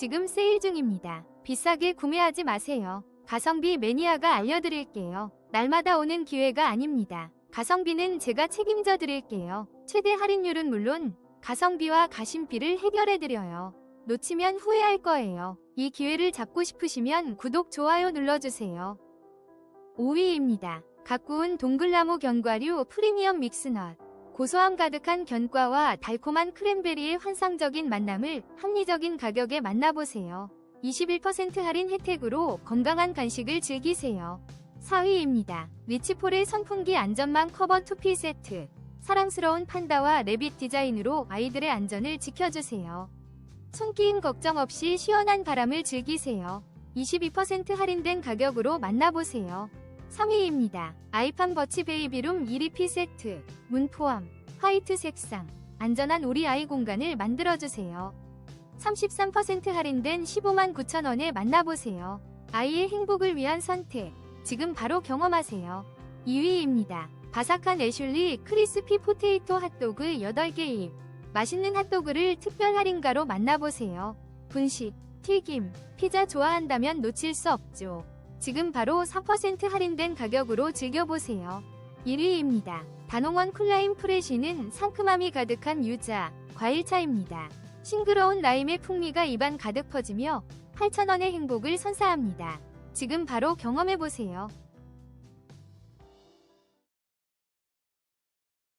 지금 세일 중입니다. 비싸게 구매하지 마세요. 가성비 매니아가 알려드릴게요. 날마다 오는 기회가 아닙니다. 가성비는 제가 책임져 드릴게요. 최대 할인율은 물론 가성비와 가심비를 해결해 드려요. 놓치면 후회할 거예요. 이 기회를 잡고 싶으시면 구독, 좋아요 눌러주세요. 5위입니다. 가꾸운 동글나무 견과류 프리미엄 믹스넛. 고소함 가득한 견과와 달콤한 크랜베리의 환상적인 만남을 합리적인 가격에 만나보세요. 21% 할인 혜택으로 건강한 간식을 즐기세요. 4위입니다. 리치폴의 선풍기 안전망 커버 투피 세트. 사랑스러운 판다와 레빗 디자인으로 아이들의 안전을 지켜주세요. 손기임 걱정 없이 시원한 바람을 즐기세요. 22% 할인된 가격으로 만나보세요. 3위입니다. 아이팜 버치 베이비룸 1위피 세트. 문 포함. 화이트 색상. 안전한 우리 아이 공간을 만들어주세요. 33% 할인된 15만 9천원에 만나보세요. 아이의 행복을 위한 선택. 지금 바로 경험하세요. 2위입니다. 바삭한 애슐리 크리스피 포테이토 핫도그 8개 입. 맛있는 핫도그를 특별 할인가로 만나보세요. 분식, 튀김, 피자 좋아한다면 놓칠 수 없죠. 지금 바로 4% 할인된 가격으로 즐겨보세요. 1위입니다. 단홍원 쿨라임 프레쉬는 상큼함이 가득한 유자, 과일차입니다. 싱그러운 라임의 풍미가 입안 가득 퍼지며 8,000원의 행복을 선사합니다. 지금 바로 경험해보세요.